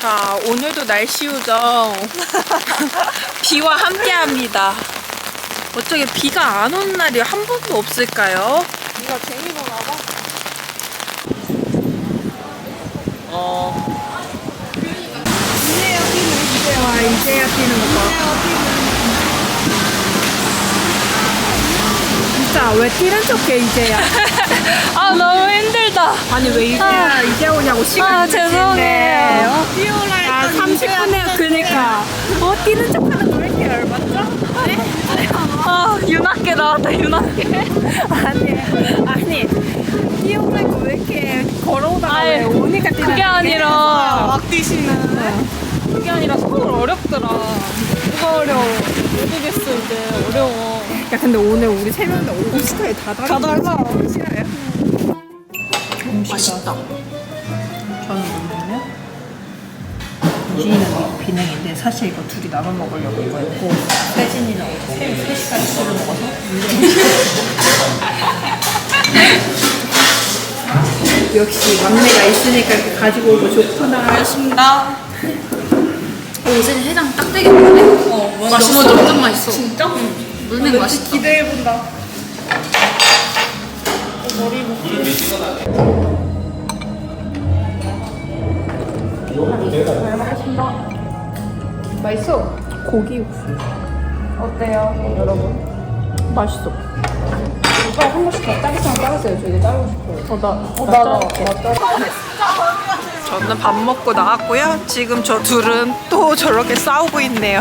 자, 오늘도 날씨 요정 비와 함께 합니다. 어떻게 비가 안 오는 날이 한 번도 없을까요? 네가 재미 보나 봐. 어. 이제야 피는 이제야. 와, 이제야 피는 거 봐. 진짜 왜 뛰는 척해, 이제야? 아 너무 힘들다. 아니, 왜 이제야, 이제 오냐고 시간 아 죄송해요. 뛰어라 야, 했더니 30분에 그니까. 어, 뛰는 척 하는 거왜 이렇게 열받죠? 아 윤학계 나왔다 윤학계. 아니, 아니. 뛰어오니까 왜 이렇게 걸어오다가 아이, 왜 오니까 뛰는 그게 아니라 막 뛰시는. 그게 아니라 서울 어렵더라. 뭐가 어려워. 모르겠어 이제 어려워. 야, 근데 오늘 우리 세 명 다 옷 스타일 다 다르다. 다 달라. 맛있다. 저는 뭐냐면 유진이는 비냉인데 사실 이거 둘이 나눠 먹으려고 이거 했고 세진이는 새우 3시까지 술을 먹어서 역시 막내가 있으니까 이렇게 가지고 오고 좋구나. 알겠습니다. 요새 해장 딱 먹네. 어 맛있어. 완전 맛있어. 진짜? 응. 물냉 맛있다. 기대해본다. 맛있어. 고기 육수. 어때요, 여러분? 맛있어. 오빠 한 번씩 더 짜리처럼 짜주세요. 저 이게 자르고 싶어요. 어, 나, 어, 나, 나, 나 짜리. 저는 밥 먹고 나왔고요. 지금 저 둘은 또 저렇게 싸우고 있네요.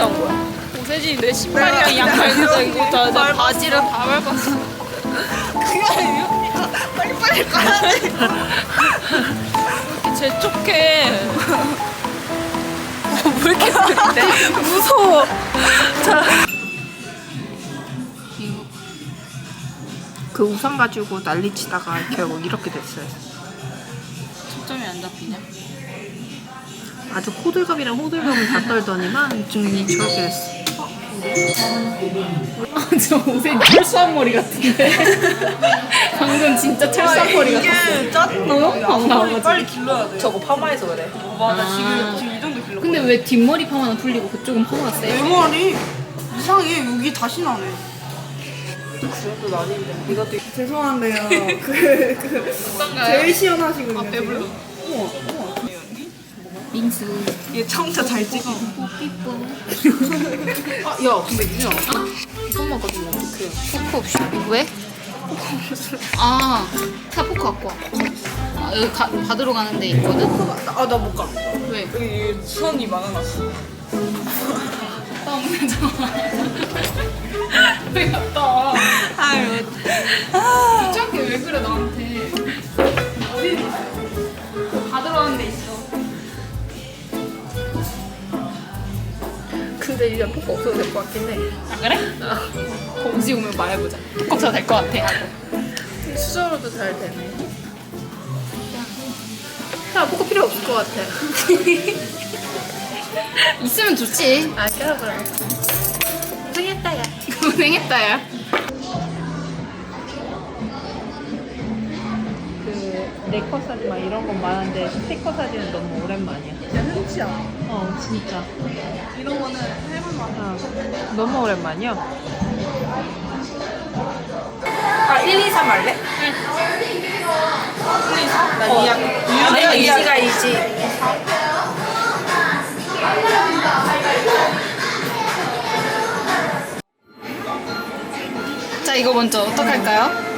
싸운 거야? 오세진이 내 신발이랑 양말 진짜 이거 다내 바지랑 다 밟았어. 그게 아니에요? 빨리빨리 가야 돼. 재촉해. 왜 이렇게 근데 무서워. 자. 그 우산 가지고 난리 치다가 결국 이렇게 됐어요. 초점이 안 잡히냐? 아주 호들갑이랑 호들갑을 다 떨더니만 지금 저렇게 됐어. 저 오세진 철수한 머리 같은데. 방금 진짜 철수한 머리 같았어. 이게 짰나요? 안 나와가지고. 빨리 길러야 돼. 저거 파마해서 그래. 맞아, 지금, 지금 이 정도 길러. 근데 왜 뒷머리 파마는 풀리고 그쪽은 파마가 내 세? 머리 이상해. 여기 다시 나네. 그래도 아닌데. 이것도 죄송한데요. 그, 그, 제일 시원하시군요. 아, 배불러. 지금. 우와. 민수. 얘 청자 잘 찍어. 뽀삐뽀. 아, 야, 근데 유진아. 이거 먹어주면 어떡해. 포크 없이. 왜? 아, 사 포크 갖고 와. 아, 여기 가, 받으러 가는데 있거든? 아, 나 못 가. 왜? 여기 선이 많아놨어. 나 없는 잖아 왜 갔다 와? 아유. 귀찮게 왜 그래 나한테? 어디 근데 이제 포크 없어도 될 것 같긴 해. 아 그래? 공지 오면 말해보자. 꼭저될것 같아. 수저로도 잘 되네. 야, 포크 필요 없을 것 같아. 있으면 좋지. 아, 그래, 그래. 고생했다, 야. 고생했다 야. 네컷 사진 막 이런 건 많은데 스티커 사진은 너무 오랜만이야. 진짜 흔치 않아. 어, 진짜. 이런 거는 해볼만 어, 너무 오랜만이야. 아, 1, 2, 3 할래? 나 이약. 아, 내가 이지가 이지. 자 이거 먼저 어떡할까요?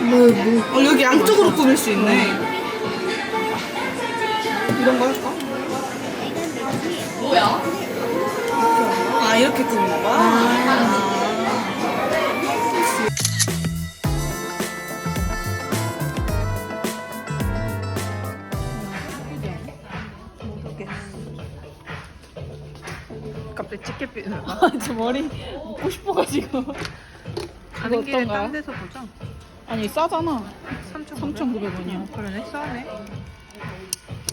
어, 여기 양쪽으로 꾸밀 수 있네. 이런 거 할까? 뭐야? 아, 이렇게 꾸미는 거야? 갑자기 찍게 삐는 거. 저 머리 묶고 싶어가지고. 가는 길에 어떤가요? 딴 데서 보자. 아니 싸잖아. 3,900원. 3,900원이야. 그러네, 싸네.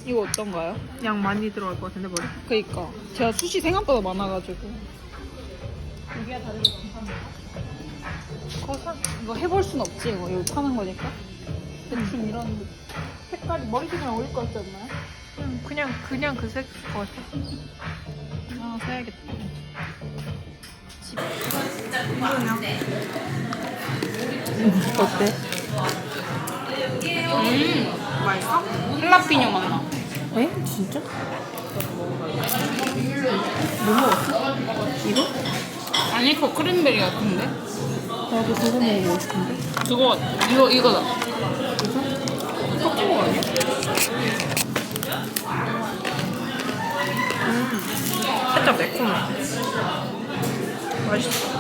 이거 어떤가요? 양 많이 들어갈 것 같은데, 머리? 그니까 제가 숱이 생각보다 많아가지고 그거 사. 이거 해볼 순 없지 이거 여기 파는 거니까 대충 이런 색깔이 머리색이랑 어울릴 것 같지 않나요? 음, 그냥 그냥 그색 같아. 아 사야겠다. 집. 어때? 음, 맛있어? 할라피뇨 맛 나. 에? 진짜? 뭐 먹었어? 이거? 아니, 그거 크랜베리 같은데? 나도 그거 먹어보고 싶은데. 그거, 이거, 이거다. 섞은 거 아니야? 음, 살짝 매콤해. 맛있어.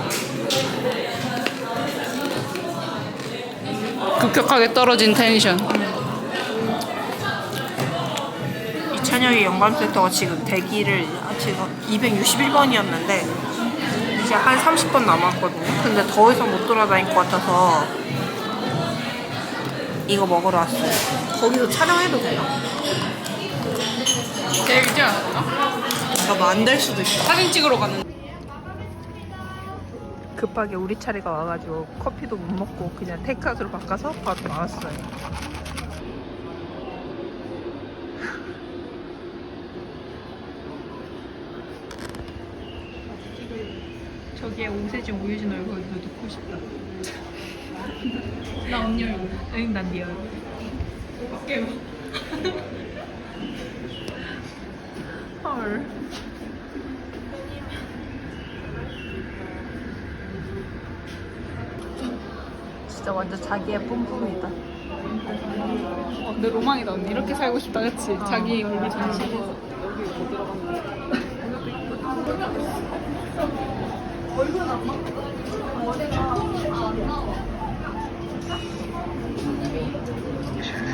급격하게 떨어진 텐션. 이찬혁의 영감센터가 지금 대기를 아, 지금 261번이었는데 이제 한 30번 남았거든요. 근데 더 이상 못 돌아다닐 것 같아서 이거 먹으러 왔어요. 거기서 촬영해도 되나? 되지 않았나? 잠깐만 안될 수도 있어. 사진 찍으러 갔는데. 급하게 우리 차례가 와가지고 커피도 못 먹고 그냥 테이크아웃으로 바꿔서 바로 나왔어요. 저기에 오세진 오유진 얼굴도 넣고 싶다. 나 언니 얼굴. 응, 난네 얼굴. 깨워. 헐. 진짜 완전 자기의 뿜뿜이다. 어, 내 로망이다, 언니. 이렇게 살고 싶다, 그치? 자기 얼굴 전시해서. 게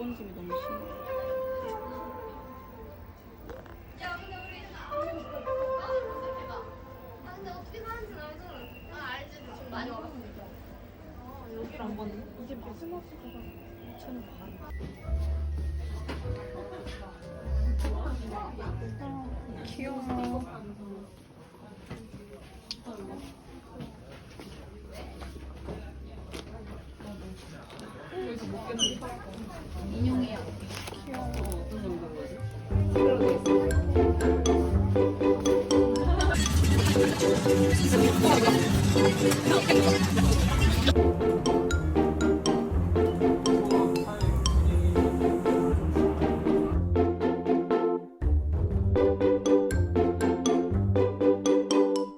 스펀집이 너무 심해. 아, 근데 어떻게 사는지 알잖아. 아, 알지. 좀 많이 와봤는데. 귀 Não.